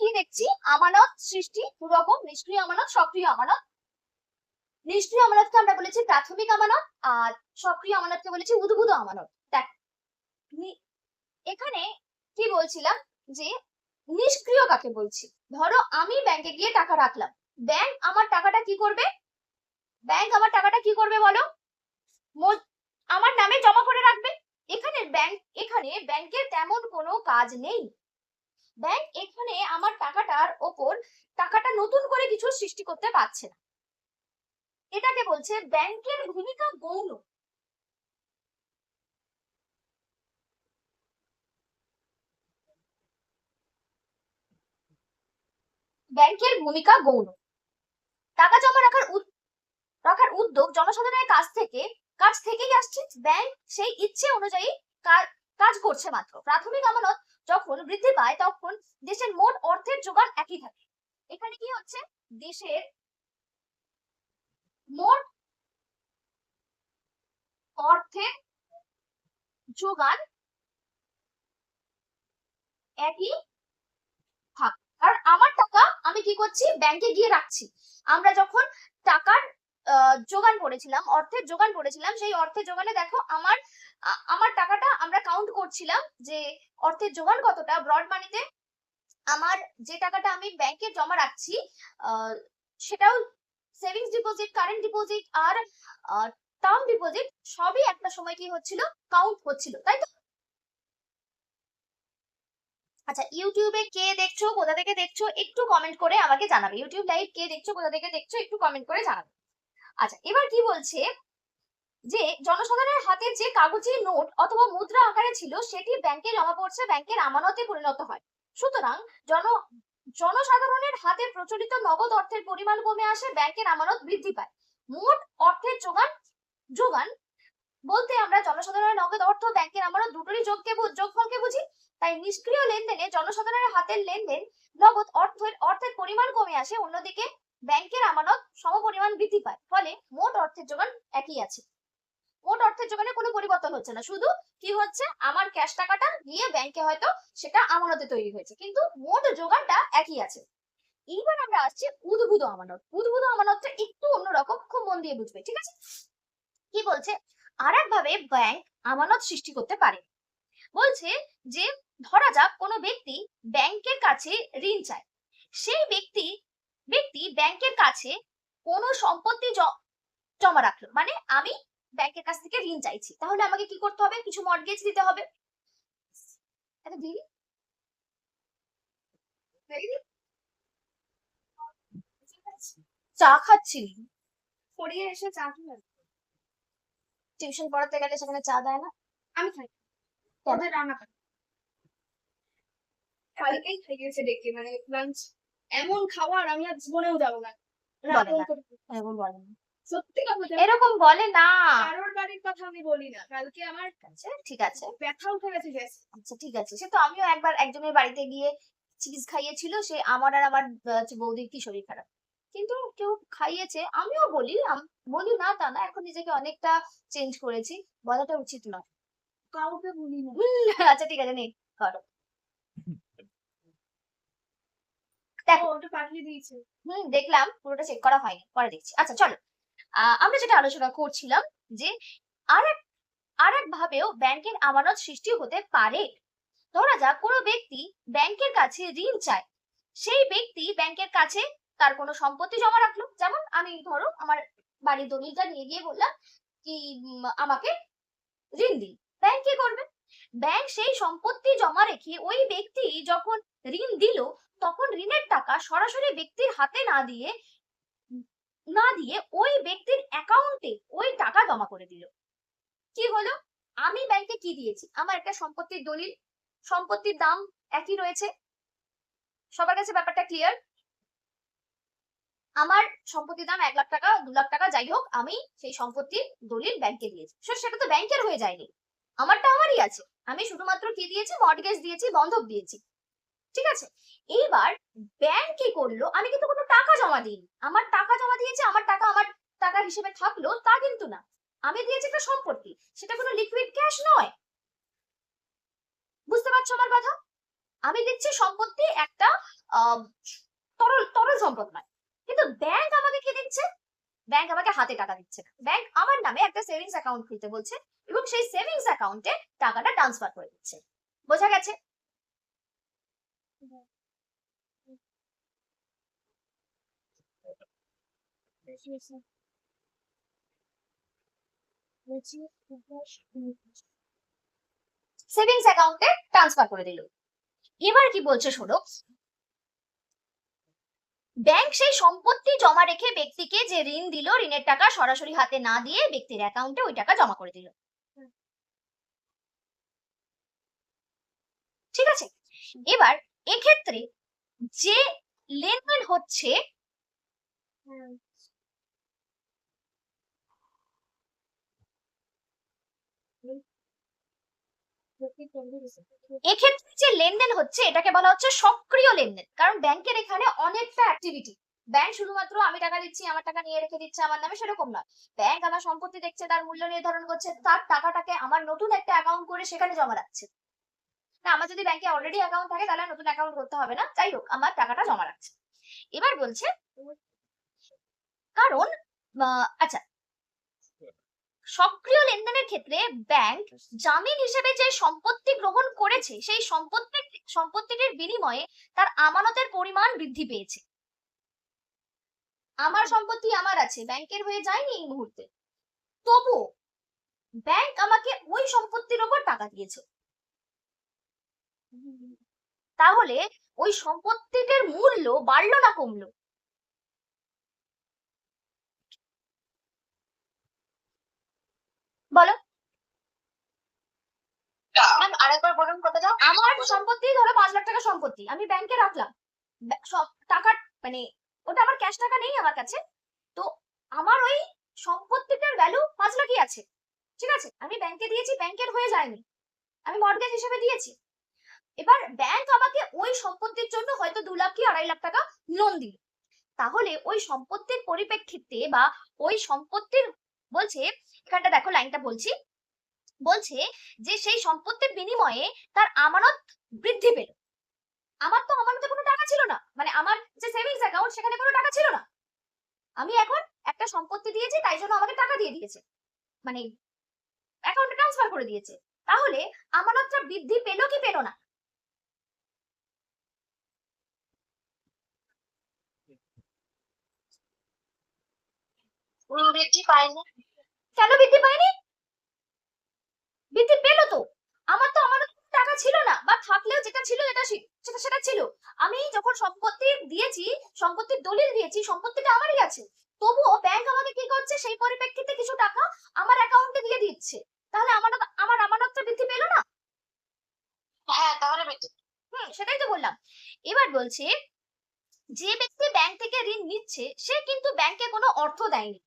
কি দেখছি? আমানত সৃষ্টি দু রকম নিষ্ক্রিয় আমানত, সক্রিয় আমানত। নিষ্ক্রিয় আমানতকে আমরা বলেছি প্রাথমিক আমানত, আর সক্রিয় আমানতকে বলেছি উদ্ভূত আমানত। দেখ এখানে কি বলছিলাম? যে নিষ্ক্রিয় কাকে বলছি? ধরো আমি ব্যাংকে গিয়ে টাকা রাখলাম। ব্যাংক আমার টাকাটা কি করবে? ব্যাংক আমার টাকাটা কি করবে বলো? আমার নামে জমা করে রাখবে। এখানে ব্যাংক এখানে ব্যাংকের তেমন কোনো কাজ নেই। ব্যাংক এখানে আমার টাকাটার ওপর টাকাটা নতুন করে কিছু সৃষ্টি করতে পারছে না। এটাকে বলছে ব্যাংকের ভূমিকা গৌণ। ব্যাংকের ভূমিকা গৌণ। টাকা জমা রাখার রাখার উদ্যোগ জনসাধারণের কাছ থেকে, কাছ থেকেই আসছে। ব্যাংক সেই ইচ্ছে অনুযায়ী কাজ করছে মাত্র। প্রাথমিক আমানত যখন বৃদ্ধি পায়, তখন দেশের মোট অর্থের যোগান একই থাকে। এখানে কি হচ্ছে? দেশের মোট অর্থের যোগান একই থাকে। কারণ আমার টাকা আমি কি করছি? ব্যাংকে গিয়ে রাখছি। আমরা যখন টাকার যোগান করেছিলাম, অর্থের যোগান করেছিলাম, সেই অর্থের যোগানে দেখো আমার আমার টাকাটা আমরা কাউন্ট করছিলাম যে অর্থের যোগান কতটা ব্রড মানিতে আমার যে টাকাটা আমি ব্যাংকে জমা রাখছি সেটাও সেভিংস ডিপোজিট কারেন্ট ডিপোজিট আর টার্ম ডিপোজিট সবই একটা সময় কি হচ্ছিল কাউন্ট হচ্ছিল, তাই তো? আচ্ছা ইউটিউবে কে দেখছ, কোথা থেকে দেখছ, একটু কমেন্ট করে আমাকে জানাবে। ইউটিউব লাইভ কে দেখছ, কোথা থেকে দেখছ, একটু কমেন্ট করে জানাবে। আচ্ছা এবার কি বলছে যে জনসাধারণের হাতে যে কাগজি নোট অথবা মুদ্রা আকারে ছিল, সেটি ব্যাংকে জমা পড়ছে, ব্যাংকের আমানতে পরিণত হয়। সুতরাং জন, জনসাধারণের হাতে প্রচলিত নগদ অর্থের পরিমাণ কমে আসে, ব্যাংকের আমানত বৃদ্ধি পায়। মোট অর্থের যোগান যোগান বলতে আমরা জনসাধারণের নগদ অর্থ, ব্যাংকের আমানত দুটোরই যোগকে যোগফলকে বুঝি। তাই নিষ্ক্রিয় লেনদেনে জনসাধারণের হাতের লেনদেন নগদ অর্থের অর্থের পরিমাণ কমে আসে, অন্যদিকে ব্যাংকের আমানত সমপরিমাণ বৃদ্ধি পায়। ফলে মোট অর্থের যোগান একই আছে। মোট অর্থের যোগানে কোনো পরিবর্তন হচ্ছে না। শুধু কি হচ্ছে? আমার ক্যাশ টাকাটা গিয়ে ব্যাংকে হয়তো সেটা আমানতে তৈরি হয়েছে। কিন্তু মোট যোগানটা একই আছে। এইবার আমরা আসছি উদ্ভূত আমানত। উদ্ভূত আমানতটা একটু অন্যরকম খুব মন দিয়ে বুঝবে, ঠিক আছে? কি বলছে? আর ভাবে ব্যাংক আমানত সৃষ্টি করতে পারে। বলছে যে, ধরা যাক কোনো ব্যক্তি ব্যাংকের কাছে ঋণ চায়। সেই ব্যক্তি ব্যক্তি ব্যাংকের কাছে কোনো সম্পত্তি জমা রাখল। মানে আমি ব্যাংকের কাছ থেকে ঋণ চাইছি। তাহলে আমাকে কি করতে হবে? কিছু মর্গেজ দিতে হবে? চা খাচ্ছিলি পড়িয়ে এসে চা খেলাম টিউশন পড়াতে গেলে সেখানে চা দেয় না। আমি খাই? ওদের রান্না খাই কালকেই খাইয়েছে ডেকে মানে লাঞ্চ এমন খাওয়ার আমি আর জীবনেও যাব না। বলে রান্নাও না। করতে- এরকম বলে না। সত্যি কথা এরকম বলে না। কারোর বাড়ির কথা আমি বলি না। কালকে আমার আচ্ছা ঠিক আছে। ব্যথা উঠে গেছে আচ্ছা ঠিক আছে। সে তো আমিও একবার একজনের বাড়িতে গিয়ে চিজ খাইয়েছিল সে আমার আর আমার বৌদির কি শরীর খারাপ। কিন্তু কেউ খাইয়েছে আমিও বলি বলি না তা না এখন নিজেকে অনেকটা চেঞ্জ করেছি বলাটা উচিত নয়। কাউকে বলি না। আচ্ছা ঠিক আছে নে করো দেখো ওটা পাঠিয়ে দিয়েছে। হুম দেখলাম পুরোটা চেক করা হয়নি পরে দেখছি। আচ্ছা চলো। আমরা যেটা আলোচনা করছিলাম যে আরেক আরেক ভাবেও ব্যাংকের আমানত সৃষ্টি হতে পারে। ধরা যাক কোনো ব্যক্তি ব্যাংকের কাছে ঋণ চায়। সেই ব্যক্তি ব্যাংকের কাছে তার কোনো সম্পত্তি জমা রাখল। যেমন আমি ধরো আমার বাড়ির দলিলটা নিয়ে গিয়ে বললাম কি আমাকে ঋণ দিন। ব্যাংক কি করবে? ব্যাংক সেই সম্পত্তি জমা রেখে ওই ব্যক্তি যখন ঋণ দিল, তখন ঋণের টাকা সরাসরি ব্যক্তির হাতে না দিয়ে না দিয়ে ওই ব্যক্তির অ্যাকাউন্টে ওই টাকা জমা করে দিল। কি হলো? আমি ব্যাংকে কি দিয়েছি? আমার একটা সম্পত্তির দলিল, সম্পত্তির দাম একই রয়েছে? সবার কাছে ব্যাপারটা ক্লিয়ার আমার সম্পত্তির দাম এক লাখ টাকা, দু লাখ টাকা, যাই হোক, আমি সেই সম্পত্তির দলিল ব্যাংকে দিয়েছি। সেটা তো ব্যাংকের হয়ে যায়নি। আমারটা আমারই আছে। আমি শুধুমাত্র কি দিয়েছি? মর্টগেজ দিয়েছি, বন্ধক দিয়েছি। ঠিক আছে? এইবার ব্যাংক করল? আমি কিন্তু কোনো টাকা জমা দিইনি। আমার টাকা জমা দিয়েছে, আমার টাকা আমার টাকা হিসেবে থাকল, তা কিন্তু না। আমি দিয়েছি একটা সম্পত্তি। সেটা কোনো লিকুইড ক্যাশ নয়। বুঝতে পারছ আমার কথা? আমি দিচ্ছি সম্পত্তি একটা তরল তরল সম্পদ নয়। কিন্তু ব্যাংক আমাকে কি দিচ্ছে? ব্যাংক আমাকে হাতে টাকা দিচ্ছে। ব্যাংক আমার নামে একটা সেভিংস অ্যাকাউন্ট খুলতে বলছে এবং সেই সেভিংস অ্যাকাউন্টে টাকাটা ট্রান্সফার করে দিচ্ছে। বোঝা গেছে? সেভিংস অ্যাকাউন্টে ট্রান্সফার করে দিল। এবার কি বলছে শোনো? ব্যাংক সেই সম্পত্তি জমা রেখে ব্যক্তিকে যে ঋণ দিল, ঋণের টাকা সরাসরি হাতে না দিয়ে ব্যক্তির অ্যাকাউন্টে ওই টাকা জমা করে দিল। ঠিক আছে? এবার এক্ষেত্রে যে লেনদেন হচ্ছে এক্ষেত্রে যে লেনদেন হচ্ছে এটাকে বলা হচ্ছে সক্রিয় লেনদেন। কারণ ব্যাংকের এখানে অনেকটা অ্যাক্টিভিটি ব্যাংক শুধুমাত্র আমি টাকা দিচ্ছি আমার টাকা নিয়ে রেখে দিচ্ছে আমার নামে সেরকম নয়। ব্যাংক আমার সম্পত্তি দেখছে তার মূল্য নির্ধারণ করছে তার টাকাটাকে আমার নতুন একটা অ্যাকাউন্ট করে সেখানে জমা রাখছে। না আমার যদি ব্যাংকে অলরেডি অ্যাকাউন্ট থাকে, তাহলে নতুন অ্যাকাউন্ট করতে হবে না। যাই হোক, আমার টাকাটা জমা রাখছে। এবার বলছে, কারণ আচ্ছা সক্রিয় লেনদেনের ক্ষেত্রে ব্যাংক জামিন হিসেবে যে সম্পত্তি গ্রহণ করেছে, সেই সম্পত্তি, সম্পত্তিটির বিনিময়ে তার আমানতের পরিমাণ বৃদ্ধি পেয়েছে। আমার সম্পত্তি আমার আছে ব্যাংকের হয়ে যায়নি এই মুহূর্তে। তবু ব্যাংক আমাকে ওই সম্পত্তির ওপর টাকা দিয়েছে। তাহলে ওই সম্পত্তিটির মূল্য বাড়লো না কমলো? বলো। ম্যাম আরেকবার বলুন কতটা আমার সম্পত্তি ধরো পাঁচ লাখ টাকা সম্পত্তি আমি ব্যাংকে রাখলাম। সব টাকা মানে ওটা আমার ক্যাশ টাকা নেই আমার কাছে। তো আমার ওই সম্পত্তিটার ভ্যালু পাঁচ লাখই আছে। ঠিক আছে? আমি ব্যাংকে দিয়েছি ব্যাংকের হয়ে যায়নি। আমি মর্গেজ হিসেবে দিয়েছি। এবার ব্যাংক আমাকে ওই সম্পত্তির জন্য হয়তো দু লাখ কি আড়াই লাখ টাকা লোন দিল। তাহলে ওই সম্পত্তির পরিপ্রেক্ষিতে বা ওই সম্পত্তির বলছে, এখানটা দেখো লাইনটা বলছি, বলছে যে সেই সম্পত্তির বিনিময়ে তার আমানত বৃদ্ধি পেল। আমার তো আমানতে কোনো টাকা ছিল না মানে আমার যে সেভিংস অ্যাকাউন্ট সেখানে কোনো টাকা ছিল না। আমি এখন একটা সম্পত্তি দিয়েছি, তাই জন্য আমাকে টাকা দিয়ে দিয়েছে। মানে অ্যাকাউন্টে ট্রান্সফার করে দিয়েছে। তাহলে আমানতটা বৃদ্ধি পেল কি পেল না? বৃদ্ধি পায়নি কেন বৃদ্ধি পায়নি বৃদ্ধি পেল তো। আমার তো আমার টাকা ছিল না বা থাকলেও যেটা ছিল সি- সেটা সেটা ছিল। আমি যখন সম্পত্তি দিয়েছি সম্পত্তির দলিল দিয়েছি সম্পত্তিটা আমারই আছে। তবুও ব্যাংক আমাকে কি করছে? সেই পরিপ্রেক্ষিতে কিছু টাকা আমার অ্যাকাউন্টে দিয়ে দিচ্ছে। তাহলে আমার আমার আমানতটা বৃদ্ধি পেল না? হ্যাঁ তাহলে বৃদ্ধি হুম সেটাই তো বললাম। এবার বলছে যে ব্যক্তি ব্যাংক থেকে ঋণ নিচ্ছে সে কিন্তু ব্যাংকে কোনো অর্থ দেয়নি।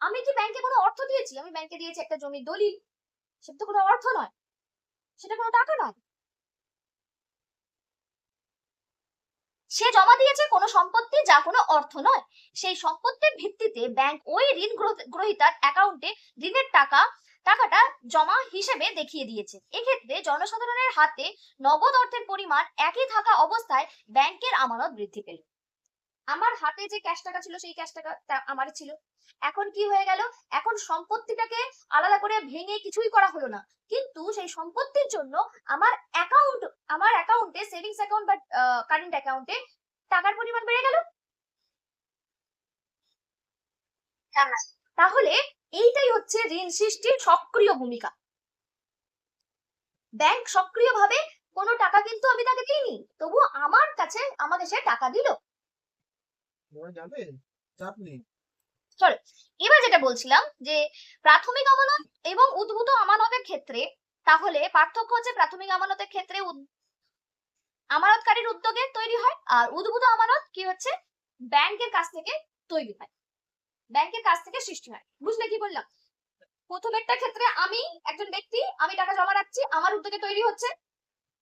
আমি কি ব্যাংকে কোনো অর্থ দিয়েছি? আমি ব্যাংকে দিয়েছি একটা জমির দলিল। সেটা তো কোনো অর্থ নয়। সেটা কোনো টাকা নয়। সে জমা দিয়েছে কোনো সম্পত্তি যা কোনো অর্থ নয়। সেই সম্পত্তির ভিত্তিতে ব্যাংক ওই ঋণ গ্রহ- গ্রহীতার অ্যাকাউন্টে ঋণের টাকা, টাকাটা জমা হিসেবে দেখিয়ে দিয়েছে। এক্ষেত্রে জনসাধারণের হাতে নগদ অর্থের পরিমাণ একই থাকা অবস্থায় ব্যাংকের আমানত বৃদ্ধি পেল। আমার হাতে যে ক্যাশ টাকা ছিল, সেই ক্যাশ টাকা আমারই ছিল। এখন কি হয়ে গেল? এখন সম্পত্তিটাকে আলাদা করে ভেঙে কিছুই করা হলো না। কিন্তু সেই সম্পত্তির জন্য আমার অ্যাকাউন্ট আমার অ্যাকাউন্টে সেভিংস অ্যাকাউন্ট বা কারেন্ট অ্যাকাউন্টে টাকার পরিমাণ বেড়ে গেল? হ্যাঁ। তাহলে এইটাই হচ্ছে ঋণ সৃষ্টির সক্রিয় ভূমিকা। ব্যাংক সক্রিয়ভাবে কোনো টাকা কিন্তু আমি তাকে দিইনি। তবু আমার কাছে, আমাকে সে টাকা দিল। নেই। এবার যেটা বলছিলাম যে প্রাথমিক আমানত এবং উদ্ভূত আমানতের ক্ষেত্রে, তাহলে পার্থক্য হচ্ছে প্রাথমিক আমানতের ক্ষেত্রে আমানতকারীর উদ্যোগে তৈরি হয় আর উদ্ভূত আমানত কি হচ্ছে? ব্যাংকের কাছ থেকে তৈরি হয়। ব্যাংকের কাছ থেকে সৃষ্টি হয়। বুঝলে কি বললাম? প্রথমেরটা ক্ষেত্রে আমি একজন ব্যক্তি, আমি টাকা জমা রাখছি, আমার উদ্যোগে তৈরি হচ্ছে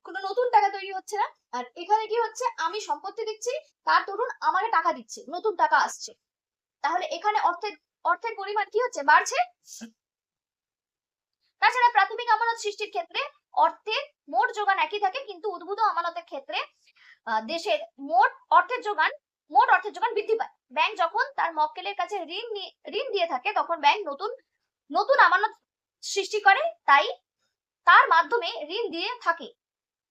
কোনো নতুন টাকা তৈরি হচ্ছে না। আর এখানে কি হচ্ছে? আমি সম্পত্তি দিচ্ছি তার দরুন আমাকে টাকা দিচ্ছে, নতুন টাকা আসছে। তাহলে এখানে অর্থের অর্থের পরিমাণ কি হচ্ছে? বাড়ছে? তাছাড়া প্রাথমিক আমানত সৃষ্টির ক্ষেত্রে অর্থের মোট যোগান একই থাকে, কিন্তু উদ্ভূত আমানতের ক্ষেত্রে দেশের মোট অর্থের যোগান, মোট অর্থের যোগান বৃদ্ধি পায়। ব্যাংক যখন তার মক্কেলের কাছে ঋণ ঋণ দিয়ে থাকে, তখন ব্যাংক নতুন নতুন আমানত সৃষ্টি করে, তাই তার মাধ্যমে ঋণ দিয়ে থাকে।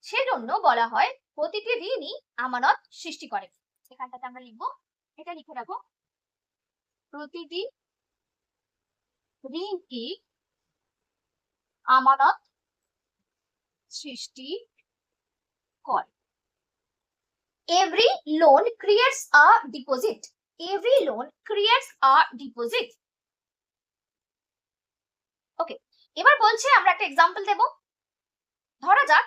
সেজন্য বলা হয় প্রতিটি ঋণই আমানত সৃষ্টি করে। এখানটাতে আমরা লিখব, এটা লিখে রাখো। প্রতিটি ঋণই আমানত সৃষ্টি করে। Every loan creates a deposit every loan creates a deposit ওকে এবার বলছে, আমরা একটা এক্সাম্পল দেব। ধরা যাক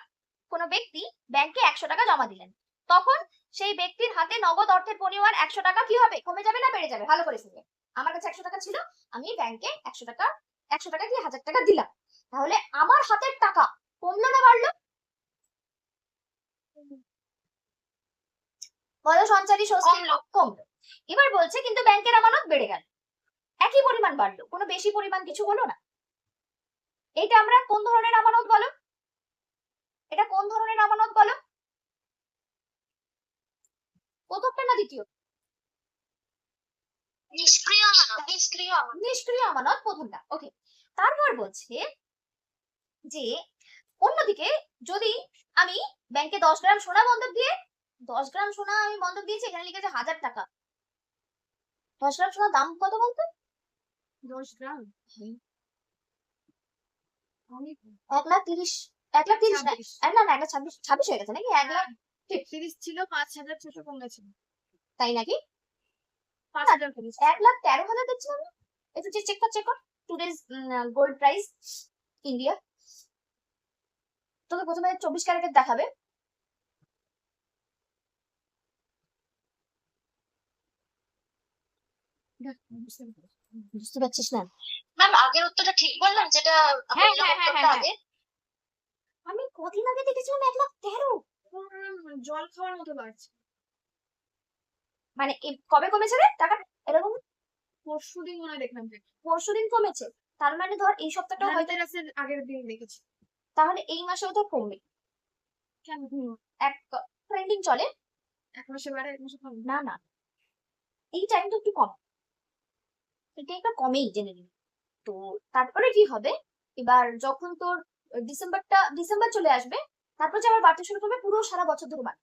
কোনো ব্যক্তি ব্যাংকে একশো টাকা জমা দিলেন। তখন সেই ব্যক্তির হাতে নগদ অর্থের পরিমাণ একশো টাকা কি হবে? কমে যাবে না বেড়ে যাবে? ভালো করে শুনবে আমার কাছে একশো টাকা ছিল আমি ব্যাংকে একশো টাকা একশো টাকা দিয়ে হাজার টাকা দিলাম। তাহলে আমার হাতের টাকা কমলো না বাড়লো? বলো সঞ্চারী স্বস্তি। কমলো। কমলো। এবার বলছে কিন্তু ব্যাংকের আমানত বেড়ে গেল। একই পরিমাণ বাড়লো। কোনো বেশি পরিমাণ কিছু হলো না? এইটা আমরা কোন ধরনের আমানত বলো? এটা কোন ধরনের আমানত বলো? প্রথমটা না দ্বিতীয়? নিষ্ক্রিয় আমানত। নিষ্ক্রিয় আমানত। প্রথমটা ওকে তারপর বলছে যে অন্যদিকে যদি আমি ব্যাংকে দশ গ্রাম সোনা বন্ধক দিয়ে দশ গ্রাম সোনা আমি বন্ধক দিয়েছি এখানে লিখেছে হাজার টাকা। দশ গ্রাম সোনার দাম কত বলতো? দশ গ্রাম? এক লাখ তিরিশ। এক লাখ তিরিশ না না না এক লাখ ছাব্বিশ ছাব্বিশ হয়ে গেছে নাকি? এক লাখ তিরিশ ছিল পাঁচ হাজার ছশো কমেছে তাই নাকি? পাঁচ হাজার কমেছে এক লাখ তেরো হাজার চেক কর চেক কর। টুডেজ গোল্ড প্রাইস ইন্ডিয়া তোকে প্রথমে চব্বিশ ক্যারেটের দেখাবে। বুঝতে পারছিস না? ম্যাম আগের উত্তরটা ঠিক বললাম যেটা হ্যাঁ, হ্যাঁ, হ্যাঁ, হ্যাঁ, আমি কদিন আগে দেখেছিলাম এক লাখ তেরো। জল খাওয়ার মতো বাড়ছে মানে কবে কমেছে রে টাকা এরকম? পরশু দিন মনে দেখলাম যে। পরশু দিন কমেছে? তার মানে ধর এই সপ্তাহটা হয়তো আগের দিন দেখেছি। তাহলে এই মাসেও তো কমবে। কেন? এক ট্রেন্ডিং চলে? এক মাসে বাড়ে এক মাসে কমে না না। এই টাইমটা একটু কম। এটা একটু কমেই জেনে নিন তো তারপরে কি হবে? এবার যখন তোর ডিসেম্বরটা ডিসেম্বর চলে আসবে। তারপর যে আবার বাড়তে শুরু করবে পুরো সারা বছর ধরে বাড়বে।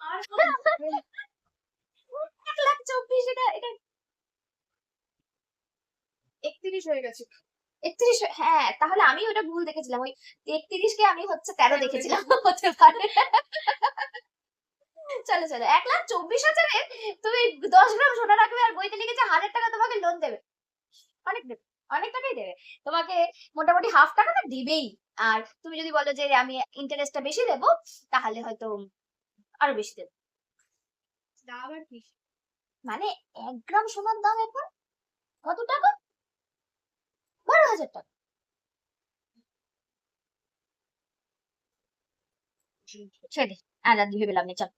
আর এক লাখ চব্বিশ এটা এটা একত্রিশ হয়ে গেছে। একত্রিশ হ্যাঁ তাহলে আমি ওটা ভুল দেখেছিলাম। ওই একত্রিশ কে আমি হচ্ছে তেরো দেখেছিলাম। হতে পারে। চলো চলো এক লাখ চব্বিশ হাজারে তুমি দশ গ্রাম সোনা রাখবে আর বইতে লিখেছে হাজার টাকা তোমাকে লোন দেবে। অনেক দেবে। অনেক টাকাই দেবে। তোমাকে মোটামুটি হাফ টাকা তো দিবেই। আর তুমি যদি বলো যে আমি ইন্টারেস্টটা বেশি দেবো তাহলে হয়তো আরও বেশি দেবে। মানে এক গ্রাম সোনার দাম এখন কত টাকা? বারো হাজার টাকা। ছেড়ে আর ভেবে লাভ নেই চল।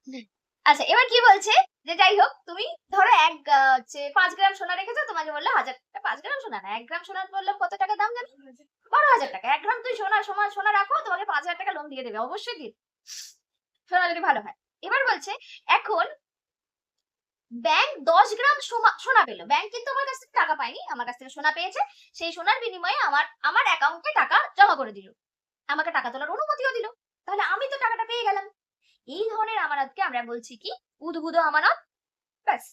আচ্ছা এবার কি বলছে? যে যাই হোক, তুমি ধরো এক হচ্ছে পাঁচ গ্রাম সোনা রেখেছো, তোমাকে বলল হাজার টাকা, পাঁচ গ্রাম সোনা না, এক গ্রাম সোনার বললাম কত টাকা দাম জানো? বারো হাজার টাকা। এক গ্রাম তুই সোনা সোনা সোনা রাখো, তোমাকে পাঁচ হাজার টাকা লোন দিয়ে দেবে, অবশ্যই দিন সোনা যদি ভালো হয়। এবার বলছে, এখন ব্যাংক দশ গ্রাম সোনা পেল। ব্যাংক কিন্তু আমার কাছ থেকে টাকা পায়নি, আমার কাছ থেকে সোনা পেয়েছে। সেই সোনার বিনিময়ে আমার আমার অ্যাকাউন্টে টাকা জমা করে দিল। আমাকে টাকা তোলার অনুমতিও দিল। তাহলে আমি তো টাকাটা পেয়ে গেলাম। এই ধরনের আমানতকে আমরা বলছি কি? উদ্ভুত আমানত? ব্যাস।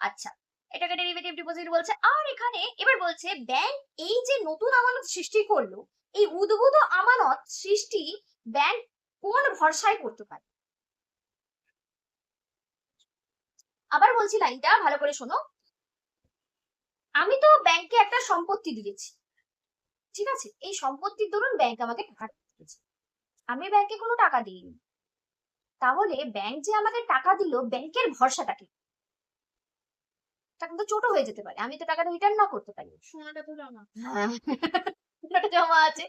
আচ্ছা এটাকে ডেরিভেটিভ ডিপোজিট বলছে। আর এখানে এবার বলছে ব্যাংক এই যে নতুন আমানত সৃষ্টি করল, এই উদ্ভুত আমানত সৃষ্টি ব্যাংক কোন ভরসায় করতে পারে? আবার বলছি লাইনটা, ভালো করে শোনো। আমি তো ব্যাংকে একটা সম্পত্তি দিয়েছি। ঠিক আছে? এই সম্পত্তির দরুন ব্যাংক আমাকে টাকা দিয়েছে। আমি ব্যাংকে কোনো টাকা দিইনি। তাহলে ব্যাংক যে আমাকে টাকা দিল ব্যাংকের ভরসাটা কি টাকা তো ছোট হয়ে যেতে পারে। আমি তো টাকাটা রিটার্ন না করতে পারি। সোনাটা তো আমার টাকা জমা আছে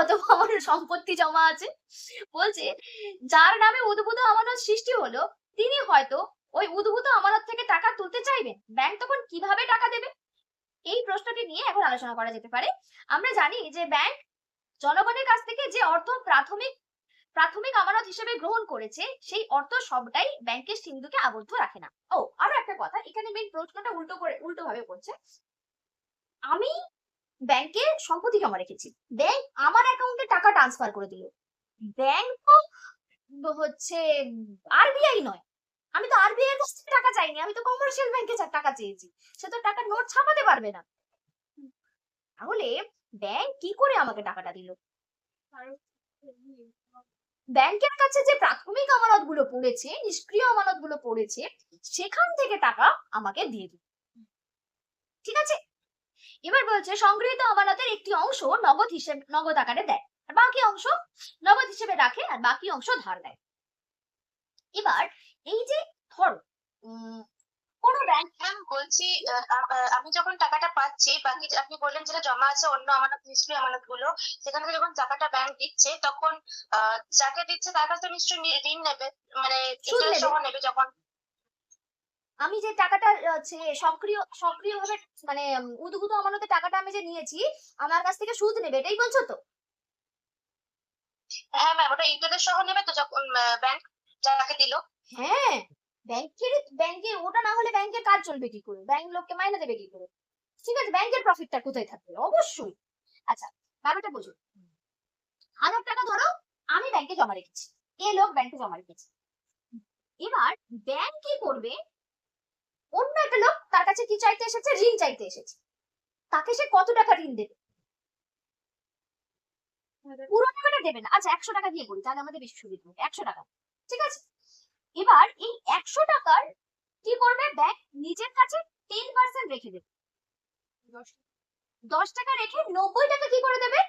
অথবা আমার সম্পত্তি জমা আছে। বলছে যার নামে উদ্ভূত আমানত সৃষ্টি হলো তিনি হয়তো ওই উদ্ভূত আমানত থেকে টাকা তুলতে চাইবেন। ব্যাংক তখন কীভাবে টাকা দেবে? এই প্রশ্নটি নিয়ে এখন আলোচনা করা যেতে পারে। আমরা জানি যে ব্যাংক জনগণের কাছ থেকে যে অর্থ প্রাথমিক প্রাথমিক আমানত হিসেবে গ্রহণ করেছে, সেই অর্থ সবটাই ব্যাংকের সিন্ধুকে আবদ্ধ রাখে না। ও, আরও একটা কথা, এখানে মেন প্রশ্নটা উল্টো করে, উল্টো ভাবে করছে। আমি ব্যাংকে সম্পত্তি জমা রেখেছি। ব্যাংক আমার অ্যাকাউন্টে টাকা ট্রান্সফার করে দিল। ব্যাংক তো হচ্ছে আরবিআই নয়। আমি তো আরবিআই এর কাছ থেকে টাকা চাইনি, আমি তো কমার্শিয়াল ব্যাংকে টাকা চেয়েছি। সে তো টাকার নোট ছাপাতে পারবে না। তাহলে ব্যাংক কি করে আমাকে টাকাটা দিল? ব্যাংকের কাছে যে প্রাথমিক আমানতগুলো পড়েছে, নিষ্ক্রিয় আমানতগুলো পড়েছে, সেখান থেকে টাকা আমাকে দিয়ে দিল ঠিক আছে? এবার বলছে, সংগৃহীত আমানতের একটি অংশ নগদ হিসেবে, নগদ আকারে দেয়, আর বাকি অংশ নগদ হিসেবে রাখে, আর বাকি অংশ ধার দেয় এবার এই যে ধরো উম, কোনো ব্যাংক ম্যাম বলছি আমি যখন টাকাটা পাচ্ছি বাকি যে আপনি বললেন যেটা জমা আছে অন্য আমানত নিশ্চয়ই আমানতগুলো সেখান যখন টাকাটা ব্যাংক দিচ্ছে তখন যাকে দিচ্ছে তার কাছে নিশ্চয়ই ঋণ নেবে মানে সহ নেবে। যখন। আমি যে টাকাটা হচ্ছে সক্রিয় ভাবে মানে উদ্ভূত আমানতের টাকাটা আমি যে নিয়েছি আমার কাছ থেকে সুদ নেবে এটাই বলছো তো? হ্যাঁ ম্যাম ওটা ইন্টারেস্ট সহ নেবে তো যখন ব্যাংক যাকে দিল। হ্যাঁ। ব্যাংকের ব্যাংকে ওটা না হলে ব্যাংকের কাজ চলবে কি করে? ব্যাংক লোককে মাইনে দেবে কি করে? ঠিক আছে ব্যাংকের প্রফিটটা কোথায় থাকবে? অবশ্যই। আচ্ছা ব্যাপারটা বুঝো। হাজার টাকা ধরো আমি ব্যাংকে জমা রেখেছি। এ লোক ব্যাংকে জমা রেখেছে। এবার ব্যাংক কি করবে? অন্য একটা লোক তার কাছে কি চাইতে এসেছে? ঋণ চাইতে এসেছে। তাকে সে কত টাকা ঋণ দেবে? পুরো টাকাটা দেবে না। আচ্ছা একশো টাকা দিয়ে করি তাহলে আমাদের বেশি সুবিধা হবে। একশো টাকা। ঠিক আছে? এবার এই একশো টাকার কি করবে? ব্যাংক নিজের কাছে টেন পার্সেন্ট রেখে দেবে। দশ টাকা রেখে নব্বই টাকা কি করে দেবে?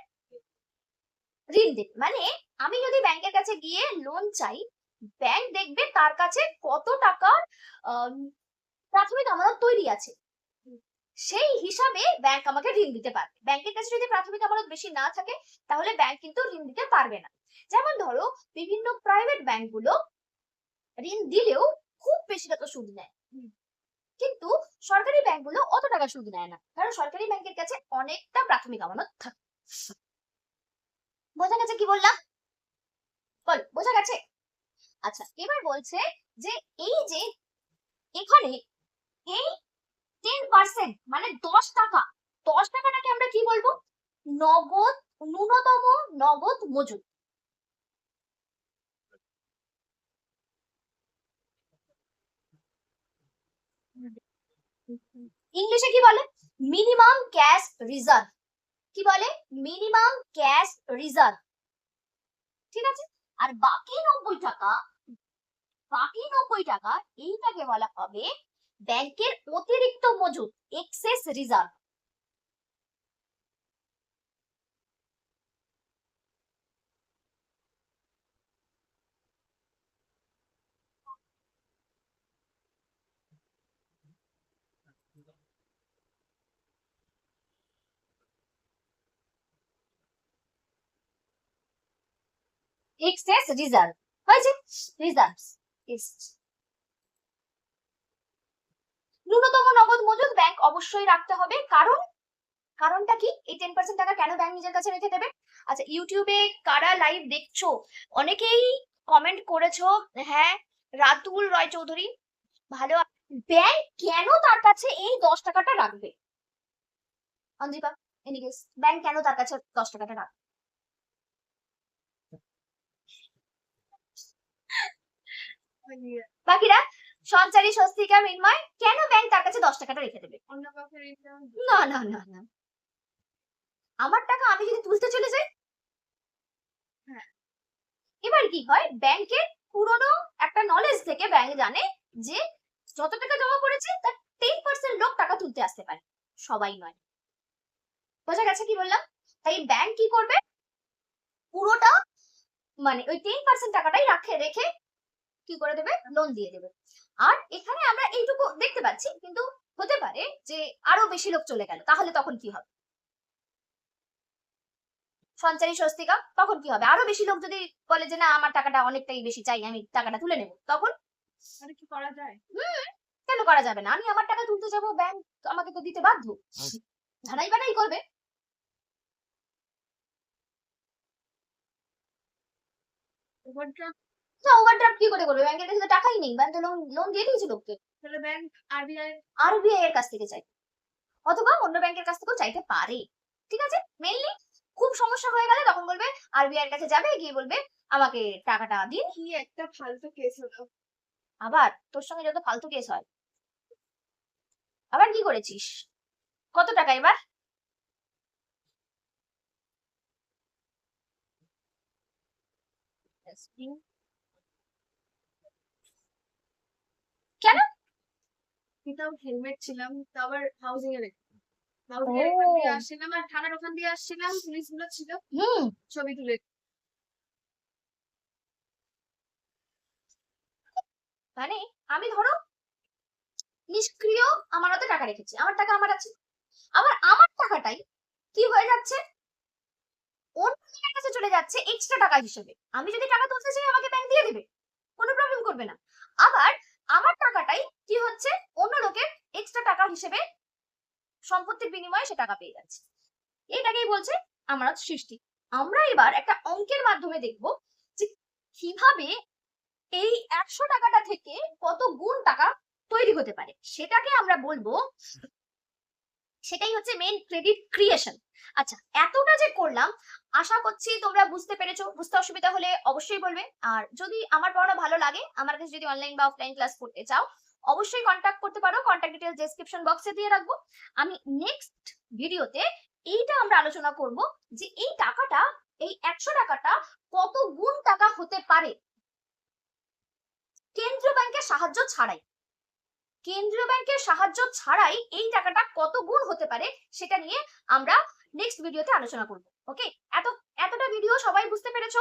ঋণ দেবে। মানে আমি যদি ব্যাংকের কাছে গিয়ে লোন চাই ব্যাংক দেখবে তার কাছে কত টাকার প্রাথমিক আমানত তৈরি আছে। সেই হিসাবে ব্যাংক আমাকে ঋণ দিতে পারবে। ব্যাংকের কাছে যদি প্রাথমিক আমানত বেশি না থাকে, তাহলে ব্যাংক কিন্তু ঋণ দিতে পারবে না। যেমন ধরো, বিভিন্ন প্রাইভেট ব্যাংকগুলো ঋণ দিলেও খুব বেশি টাকা সুদ নেয়। কিন্তু সরকারি ব্যাংকগুলো অত টাকা সুদ নেয় না। কারণ সরকারি ব্যাংকের কাছে অনেকটা প্রাথমিক আমানত থাকে বোঝা গেছে কি বললাম? বল বোঝা গেছে? আচ্ছা এবার বলছে যে এই যে এখানে এই টেন পার্সেন্ট মানে দশ টাকা দশ টাকাটাকে আমরা কি বলব? নগদ ন্যূনতম নগদ মজুদ। ইংলিশে কি বলে? Minimum cash reserve. কি বলে? Minimum cash reserve. ঠিক আছে? আর বাকি নব্বই টাকা, বাকি নব্বই টাকা এইটাকে বলা হবে ব্যাংকের অতিরিক্ত মজুদ এক্সেস রিজার্ভ এক্সেস রিজার্ভ হয়েছে? রিজার্ভ ন্যূনতম নগদ মজুদ ব্যাংক অবশ্যই রাখতে হবে। কারণ? কারণটা কি? এই টেন পার্সেন্ট টাকা কেন ব্যাংক নিজের কাছে রেখে দেবে? আচ্ছা ইউটিউবে কারা লাইভ দেখছ? অনেকেই কমেন্ট করেছ হ্যাঁ রাতুল রয় চৌধুরী, ভালো ব্যাংক কেন তার কাছে এই দশ টাকাটা রাখবে? অঞ্জিপা এনিকেস ব্যাংক কেন তার কাছে দশ টাকাটা রাখবে? বাকিরা সঞ্চারী স্বস্তিকা মিনময় কেন ব্যাংক তার কাছে দশ টাকাটা রেখে দেবে? না না না না। আমার টাকা আমি যদি তুলতে চলে যাই? হ্যাঁ। এবার কি হয়? ব্যাংকের পুরনো একটা নলেজ থেকে ব্যাংক জানে যে যত টাকা জমা করেছে তার টেন পার্সেন্ট লোক টাকা তুলতে আসতে পারে। সবাই নয়। বোঝা গেছে কি বললাম? তাই ব্যাংক কি করবে? পুরোটা মানে ওই টেন পার্সেন্ট টাকাটাই রাখে রেখে কি করে দেবে? লোন দিয়ে দেবে। আর এখানে আমরা এইটুকু দেখতে পাচ্ছি কিন্তু হতে পারে যে আরও বেশি লোক চলে গেল তাহলে তখন কি হবে? সঞ্চারী স্বস্তিকা তখন কি হবে? আরও বেশি লোক যদি বলে যে না আমার টাকাটা অনেকটাই বেশি চাই আমি টাকাটা তুলে নেব তখন কি করা যায়? কেন করা যাবে না? আমি আমার টাকা তুলতে যাব ব্যাংক আমাকে তো দিতে বাধ্য। ধানাই বানাই করবে। ওভারড্রাফট না ওভারড্রাফট কি করে করবে? ব্যাংকের কাছে তো টাকাই নেই। ব্যাংকে লোন লোন দিয়ে দিয়েছে লোককে। তাহলে ব্যাংক আরবিআই আরবিআই এর কাছ থেকে চাই অথবা অন্য ব্যাংকের কাছ থেকেও চাইতে পারে। ঠিক আছে? মেনলি খুব সমস্যা হয়ে গেলে তখন বলবে আরবিআই এর কাছে যাবে গিয়ে বলবে আমাকে টাকাটা দিন। কি একটা ফালতু কেস হলো। আবার তোর সঙ্গে যত ফালতু কেস হয়। আবার কি করেছিস? কত টাকা এবার? উইথাউট হেলমেট ছিলাম তো আবার হাউজিং এর ও। দিয়ে আসছিলাম আর থানার ওখান দিয়ে আসছিলাম পুলিশগুলো ছিল। হুম। ছবি তুলে। মানে আমি ধরো নিষ্ক্রিয় আমার হাতে টাকা রেখেছি আমার টাকা আমার আছে। আবার আমার টাকাটাই কি হয়ে যাচ্ছে? অন্য কাছে চলে যাচ্ছে এক্সট্রা টাকা হিসেবে। আমি যদি টাকা তুলতে চাই আমাকে ব্যাংক দিয়ে দেবে। কোনো প্রবলেম করবে না। আবার আমার টাকাটাই কি হচ্ছে? অন্য লোকের এক্সট্রা টাকা হিসেবে সম্পত্তির বিনিময়ে সে টাকা পেয়ে যাচ্ছে। এটাকেই বলছে আমার সৃষ্টি। আমরা এবার একটা অঙ্কের মাধ্যমে দেখব যে কীভাবে এই একশো টাকাটা থেকে কত গুণ টাকা তৈরি হতে পারে। সেটাকে আমরা বলব সেটাই হচ্ছে মেন ক্রেডিট ক্রিয়েশন আচ্ছা এতটা যে করলাম, আশা করছি তোমরা বুঝতে পেরেছ, বুঝতে অসুবিধা হলে অবশ্যই বলবে। আর যদি আমার পড়ানো ভালো লাগে, আমার কাছে যদি অনলাইন বা অফলাইন ক্লাস করতে চাও, অবশ্যই কন্ট্যাক্ট করতে পারো। কন্ট্যাক্ট ডিটেলস ডেসক্রিপশন বক্সে দিয়ে রাখব। আমি নেক্সট ভিডিওতে এইটা আমরা আলোচনা করব যে এই টাকাটা, এই একশো টাকাটা কত গুণ টাকা হতে পারে? কেন্দ্রীয় ব্যাংকের সাহায্য ছাড়াই। কেন্দ্রীয় ব্যাংকের সাহায্য ছাড়াই এই টাকাটা কত গুণ হতে পারে সেটা নিয়ে আমরা নেক্সট ভিডিওতে আলোচনা করব ওকে এত, এতটা ভিডিও সবাই বুঝতে পেরেছ?